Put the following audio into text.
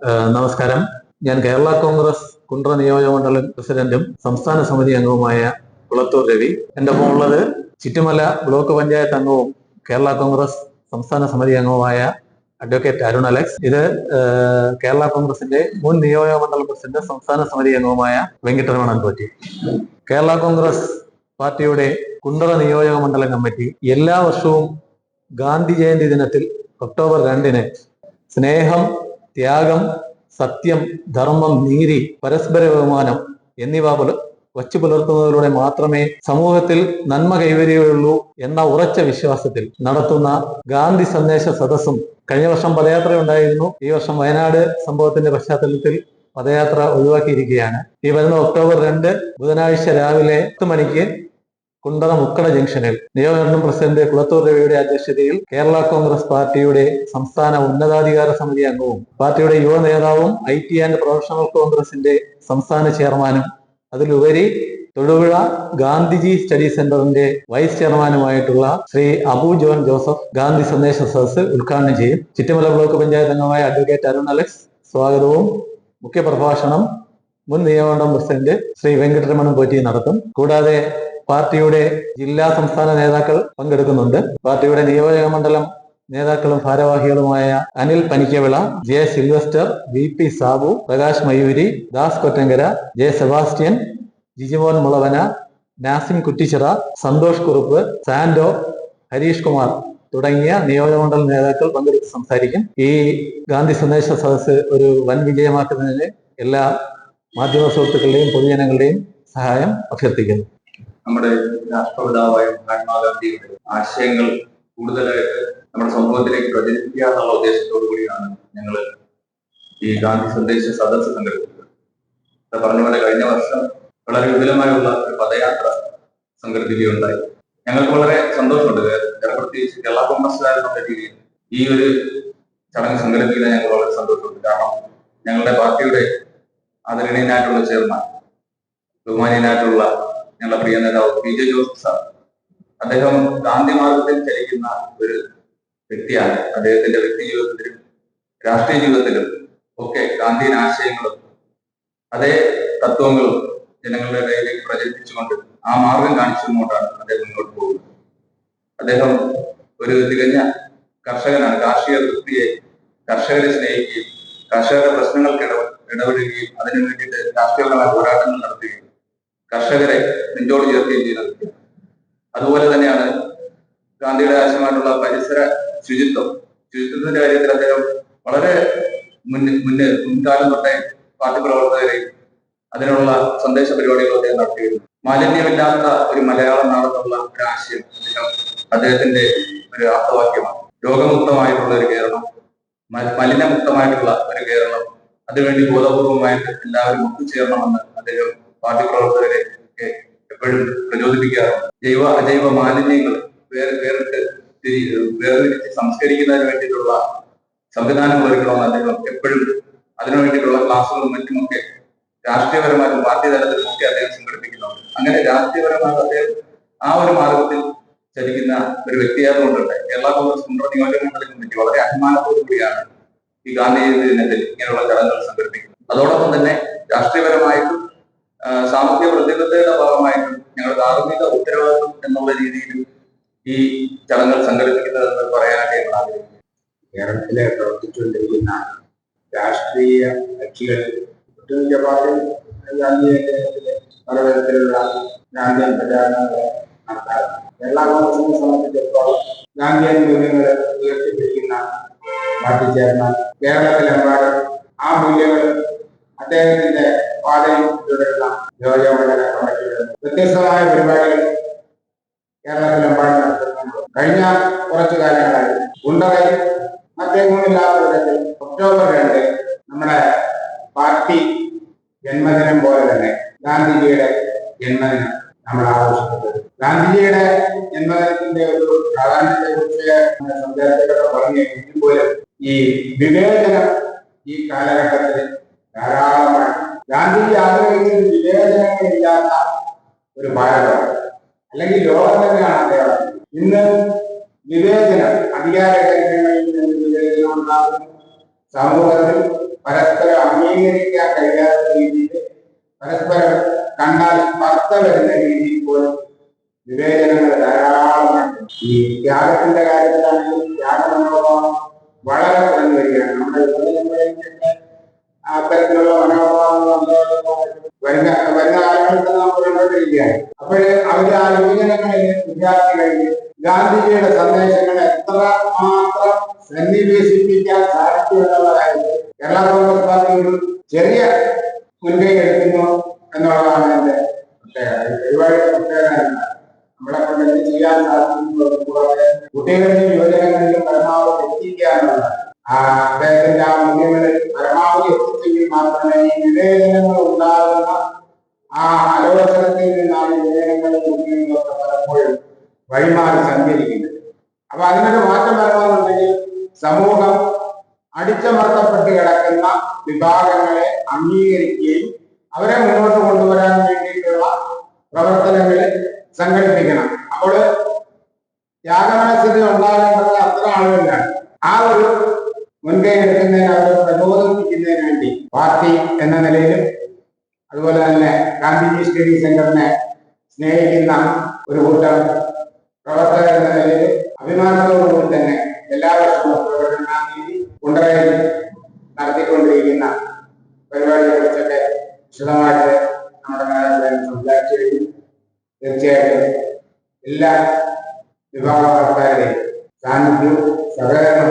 നമസ്കാരം. ഞാൻ കേരള കോൺഗ്രസ് കുണ്ട്ര നിയോജക മണ്ഡലം പ്രസിഡന്റും സംസ്ഥാന സമിതി അംഗവുമായ കുളത്തൂർ രവി. എന്റെ ഒപ്പം ഉള്ളത് ചിറ്റുമല ബ്ലോക്ക് പഞ്ചായത്ത് അംഗവും കേരള കോൺഗ്രസ് സംസ്ഥാന സമിതി അംഗവുമായ അഡ്വക്കേറ്റ് അരുൺ അലക്സ്. ഇത് കേരള കോൺഗ്രസിന്റെ മുൻ നിയോജക മണ്ഡലം പ്രസിഡന്റ് സംസ്ഥാന സമിതി അംഗവുമായ വെങ്കിട്ടരമണൻ പറ്റി. കേരള കോൺഗ്രസ് പാർട്ടിയുടെ കുണ്ടറ നിയോജക മണ്ഡലം കമ്മിറ്റി എല്ലാ വർഷവും ഗാന്ധി ജയന്തി ദിനത്തിൽ ഒക്ടോബർ രണ്ടിന് സ്നേഹം ത്യാഗം സത്യം ധർമ്മം നീതി പരസ്പര ബഹുമാനം എന്നിവ വച്ചു പുലർത്തുന്നതിലൂടെ മാത്രമേ സമൂഹത്തിൽ നന്മ കൈവരികയുള്ളൂ എന്ന ഉറച്ച വിശ്വാസത്തിൽ നടത്തുന്ന ഗാന്ധി സന്ദേശ സദസ്സും കഴിഞ്ഞ വർഷം പദയാത്ര ഉണ്ടായിരുന്നു ഈ വർഷം വയനാട് സംഭവത്തിന്റെ പശ്ചാത്തലത്തിൽ പദയാത്ര ഒഴിവാക്കിയിരിക്കുകയാണ്. ഈ വരുന്ന ഒക്ടോബർ രണ്ട് ബുധനാഴ്ച രാവിലെ പത്ത് മണിക്ക് കുണ്ടറ മുക്കട ജംഗ്ഷനിൽ നിയോജകമണ്ഡലം പ്രസിഡന്റ് കുളത്തൂർ രവിയുടെ അധ്യക്ഷതയിൽ കേരള കോൺഗ്രസ് പാർട്ടിയുടെ സംസ്ഥാന ഉന്നതാധികാര സമിതി അംഗവും പാർട്ടിയുടെ യുവ നേതാവും ഐ ടി ആൻഡ് പ്രൊഫഷണൽ കോൺഗ്രസിന്റെ സംസ്ഥാന ചെയർമാനും അതിലുപരി തൊടുപുഴ ഗാന്ധിജി സ്റ്റഡി സെന്ററിന്റെ വൈസ് ചെയർമാനുമായിട്ടുള്ള ശ്രീ അബു ജോൺ ജോസഫ് ഗാന്ധി സന്ദേശ സദസ് ഉദ്ഘാടനം ചെയ്യും. ചിറ്റമല ബ്ലോക്ക് പഞ്ചായത്ത് അംഗമായ അഡ്വക്കേറ്റ് അരുൺ അലക്സ് സ്വാഗതവും മുഖ്യപ്രഭാഷണം മുൻ നിയമമണ്ഡലം പ്രസിഡന്റ് ശ്രീ വെങ്കട്ടരമണൻ പോറ്റി നടത്തും. കൂടാതെ പാർട്ടിയുടെ ജില്ലാ സംസ്ഥാന നേതാക്കൾ പങ്കെടുക്കുന്നുണ്ട്. പാർട്ടിയുടെ നിയോജക മണ്ഡലം നേതാക്കളും ഭാരവാഹികളുമായ Anil Panikkavila J Sylvester V P Sabu Prakash Mayuri Das Kottankara J Sebastian Jijimon Mulavana Nazim Kuttichira Santhosh Kurup Sando Harish Kumar തുടങ്ങിയ നിയോജകമണ്ഡല നേതാക്കൾ പങ്കെടുത്ത് സംസാരിക്കും. ഈ ഗാന്ധി സന്ദേശ സദസ്സ് ഒരു വൻ വിജയമാക്കുന്നതിന് എല്ലാ മാധ്യമ സുഹൃത്തുക്കളുടെയും പൊതുജനങ്ങളുടെയും സഹായം അഭ്യർത്ഥിക്കുന്നു. നമ്മുടെ രാഷ്ട്രപിതാവായ മഹാത്മാഗാന്ധിയുടെ ആശയങ്ങൾ കൂടുതലായിട്ട് നമ്മുടെ സമൂഹത്തിലേക്ക് പ്രചരിപ്പിക്കുക എന്നുള്ള ഉദ്ദേശത്തോടു കൂടിയാണ് ഞങ്ങൾ ഈ ഗാന്ധി സന്ദേശ സദസ്സ് സംഘടിപ്പിച്ചത്. പറഞ്ഞ പോലെ കഴിഞ്ഞ വർഷം വളരെ വിപുലമായുള്ള ഒരു പദയാത്ര സംഘടിപ്പിക്കുകയുണ്ടായി. ഞങ്ങൾക്ക് വളരെ സന്തോഷമുണ്ട്. പ്രത്യേകിച്ച് കേരള കോൺഗ്രസ്സുകാരെന്നുള്ള രീതിയിൽ ഈ ഒരു ചടങ്ങ് സംഘടിപ്പിക്കാൻ ഞങ്ങൾ വളരെ സന്തോഷമുണ്ട്. കാരണം ഞങ്ങളുടെ പാർട്ടിയുടെ ആദരണീയനായിട്ടുള്ള ചെയർമാൻ ബഹുമാനീയനായിട്ടുള്ള ഞങ്ങളുടെ പ്രിയ നേതാവ് പി ജെ ജോസഫ് സാർ. അദ്ദേഹം ഗാന്ധി മാർഗത്തിൽ ചലിക്കുന്ന ഒരു വ്യക്തിയാണ്. അദ്ദേഹത്തിന്റെ വ്യക്തി ജീവിതത്തിലും രാഷ്ട്രീയ ജീവിതത്തിലും ഒക്കെ ഗാന്ധിയൻ ആശയങ്ങളും അതേ തത്വങ്ങളും ജനങ്ങളുടെ ഇടയിലേക്ക് പ്രചരിപ്പിച്ചുകൊണ്ട് ആ മാർഗം കാണിച്ചുകൊണ്ടാണ് അദ്ദേഹം മുന്നോട്ട് പോകുന്നത്. അദ്ദേഹം ഒരു തികഞ്ഞ കർഷകനാണ്. കാർഷിക വൃത്തിയെ കർഷകരെ സ്നേഹിക്കുകയും കർഷകരുടെ പ്രശ്നങ്ങൾക്ക് ഇടപെടുകയും അതിനു വേണ്ടിയിട്ട് രാഷ്ട്രീയപരമായ പോരാട്ടങ്ങൾ നടത്തുകയും കർഷകരെ നെഞ്ചോട് ചേർക്കുകയും ചെയ്തത്. അതുപോലെ തന്നെയാണ് ഗാന്ധിയുടെ ആവശ്യമായിട്ടുള്ള പരിസര ശുചിത്വം. ശുചിത്വത്തിന്റെ കാര്യത്തിൽ അദ്ദേഹം വളരെ മുന്നിൽ മുന്നിൽ മുൻകാലം തൊട്ടേ പാർട്ടി പ്രവർത്തകരെയും അതിനുള്ള സന്ദേശ പരിപാടികൾ അദ്ദേഹം നടത്തിയിരുന്നു. മാലിന്യമില്ലാത്ത ഒരു മലയാളം നാടെന്നുള്ള ഒരു ആശയം അദ്ദേഹം അദ്ദേഹത്തിന്റെ ഒരു ആപ്തവാക്യമാണ്. രോഗമുക്തമായിട്ടുള്ള ഒരു കേരളം മലിനമുക്തമായിട്ടുള്ള ഒരു കേരളം അതിനുവേണ്ടി ബോധപൂർവമായിട്ട് എല്ലാവരും ഒത്തുചേരണമെന്ന് അദ്ദേഹം പാർട്ടി പ്രവർത്തകരെ ഒക്കെ എപ്പോഴും പ്രചോദിപ്പിക്കാറുണ്ട്. ജൈവ അജൈവ മാലിന്യങ്ങൾ വേറെ വേറിട്ട് തിരി- വേർതിരിച്ച് സംസ്കരിക്കുന്നതിന് വേണ്ടിയിട്ടുള്ള സംവിധാനങ്ങൾ ഒരുക്കണമെന്ന് അദ്ദേഹം എപ്പോഴും അതിനു വേണ്ടിയിട്ടുള്ള ക്ലാസ്സുകളും മറ്റുമൊക്കെ രാഷ്ട്രീയപരമായിട്ടും പാർട്ടി തലത്തിലൊക്കെ അദ്ദേഹം സംഘടിപ്പിക്കുന്നുണ്ട്. അങ്ങനെ രാഷ്ട്രീയപരമായി അദ്ദേഹം ആ ഒരു മാർഗത്തിൽ ചലിക്കുന്ന ഒരു വ്യക്തിയായതുകൊണ്ടുണ്ട് കേരള കോൺഗ്രസ് കുണ്ടറ നിയോജക മണ്ഡലം വളരെ അഭിമാനത്തോടു കൂടിയാണ് ഈ ഗാന്ധി ജയന്തി ദിനത്തിൽ ഇങ്ങനെയുള്ള ചടങ്ങുകൾ സംഘടിപ്പിക്കുന്നു. അതോടൊപ്പം തന്നെ രാഷ്ട്രീയപരമായിട്ടും സാമൂഹ്യ പ്രതിബദ്ധതയുടെ ഭാഗമായിട്ടും ഞങ്ങളുടെ ധാർമ്മിക ഉത്തരവാദിത്വം എന്നുള്ള രീതിയിൽ ഈ ചടങ്ങുകൾ സംഘടിപ്പിക്കുന്നതെന്ന് പറയാനായിട്ട് ഞങ്ങൾ ആഗ്രഹിക്കുന്നു. കേരളത്തിലെ പ്രവർത്തിച്ചുകൊണ്ടിരിക്കുന്ന രാഷ്ട്രീയ കക്ഷികൾ ഗാന്ധിയത്തിലെ പലതരത്തിലുള്ള ഗാന്ധിയൻ പ്രചാരണങ്ങൾ നടത്താറുണ്ട്. കേരള കോൺഗ്രസിനെ സംബന്ധിച്ചിടത്തോളം ഗാന്ധിയൻ ഉയർത്തിപ്പിടിക്കുന്ന പാർട്ടി ചെയർമാൻ കേരളത്തിലെമ്പാടും ആ മൂല്യങ്ങൾ അദ്ദേഹത്തിന്റെ പാതയിൽ തുടരുന്ന നിയോജകമണ്ഡല കമ്മിറ്റിയുടെ വ്യത്യസ്തമായ പരിപാടികൾ കേരളത്തിലെമ്പാടും നടത്തുന്നുണ്ട്. കഴിഞ്ഞ കുറച്ചു കാലങ്ങളായി ഉണ്ടറയിൽ മറ്റെങ്ങുമില്ലാത്ത വിധത്തിൽ ഒക്ടോബർ രണ്ട് നമ്മുടെ പാർട്ടി ജന്മദിനം പോലെ തന്നെ ഗാന്ധിജിയുടെ ജന്മദിനം നമ്മൾ ആഘോഷിക്കുന്നത്. ഗാന്ധിജിയുടെ ജന്മദിനത്തിന്റെ ഒരു പ്രാധാന്യത്തെ കുറിച്ച് സംസാരത്തിലൊക്കെ പറഞ്ഞു പോലും ഈ വിവേചന ഈ കാലഘട്ടത്തിൽ ധാരാളമാണ് ഗാന്ധിജി ആഗ്രഹിച്ചത് വിവേചനങ്ങളില്ലാത്ത ഒരു ഭാരതമാണ് അല്ലെങ്കിൽ ലോകം തന്നെയാണ് അദ്ദേഹം. ഇന്ന് വിവേചനം അധികാര കേന്ദ്രങ്ങളിൽ നിന്ന് വിവേചനം ഉണ്ടാകുന്നു. സമൂഹത്തിൽ പരസ്പരം അംഗീകരിക്കാൻ കഴിയാത്ത രീതിയിൽ പരസ്പരം കണ്ടാൽ ഭർത്ത വരുന്ന രീതിയിൽ പോലും വിവേചനങ്ങൾ ധാരാളമാണ് ഈ ത്യാഗത്തിന്റെ കാര്യത്തിലാണെങ്കിൽ ത്യാഗമനോഭാവം വളരെ കുറഞ്ഞു വരികയാണ് നമ്മുടെ യുവജനങ്ങളിലേക്ക് അത്തരത്തിലുള്ള മനോഭാവങ്ങൾ വരുന്ന വരുന്ന കാലഘട്ടത്തിൽ നാം കണ്ടുകൊണ്ടിരിക്കുകയാണ് അപ്പോഴ് അവരുടെ ആ യുവജനങ്ങളിലെ വിദ്യാർത്ഥികളിൽ ഗാന്ധിജിയുടെ സന്ദേശങ്ങൾ എത്ര മാത്രം സന്നിവേശിപ്പിക്കാൻ സാധിക്കും എന്നുള്ള കാര്യത്തിൽ കേരള കോൺഗ്രസ് പാർട്ടി ഒരു ചെറിയ മുൻകൈ എടുക്കുന്നു എന്നുള്ളതാണ് എന്റെ പ്രത്യേകത ഒരുപാട് പ്രത്യേകത? നമ്മളെ കൊണ്ട് ചെയ്യാൻ സാധിക്കുന്നത് കൂടാതെ കുട്ടികളിലും യുവജനങ്ങളിലും പരമാവധി എത്തിക്കാനുള്ള ആ അദ്ദേഹത്തിന്റെ ആ മൂല്യങ്ങളിൽ പരമാവധി എത്തിച്ചെങ്കിൽ മാത്രമേ ഈ വിവേചനങ്ങൾ ഉണ്ടാകുന്ന ആ അലോചനത്തിൽ നിന്നാണ് വിവേചനങ്ങളിൽ മുന്നിലൊക്കെ പലപ്പോഴും വഴിമാറി സഞ്ചരിക്കുന്നത് അപ്പൊ അതിനൊരു മാറ്റം വരണമെന്നുണ്ടെങ്കിൽ സമൂഹം അടിച്ചമർത്തപ്പെട്ട് കിടക്കുന്ന വിഭാഗങ്ങളെ അംഗീകരിക്കുകയും അവരെ മുന്നോട്ട് കൊണ്ടുവരാൻ വേണ്ടിയിട്ടുള്ള പ്രവർത്തനങ്ങൾ സംഘടിപ്പിക്കണം. അപ്പോൾ ത്യാഗമനസ്ഥിതി ഉണ്ടാകേണ്ടത് അത്ര ആളുകളിലാണ് ആ ഒരു മുൻകൈ എടുക്കുന്നതിന് അവരെ വേണ്ടി പാർട്ടി എന്ന നിലയിലും അതുപോലെ തന്നെ ഗാന്ധിജി സ്റ്റഡി സെന്ററിനെ സ്നേഹിക്കുന്ന ഒരു കൂട്ടം പ്രവർത്തകർ എന്ന നിലയിൽ അഭിമാനത്തോടുകൂടി തന്നെ എല്ലാ വർഷവും പ്രകടനീതി തീയതി കുണ്ടറയിൽ നടത്തിക്കൊണ്ടിരിക്കുന്ന പരിപാടിയെ കുറിച്ചൊക്കെ വിശദമായിട്ട് തീർച്ചയായിട്ടും എല്ലാ വിഭാഗം ആൾക്കാരുടെയും സാന്നിധ്യവും സഹകരണം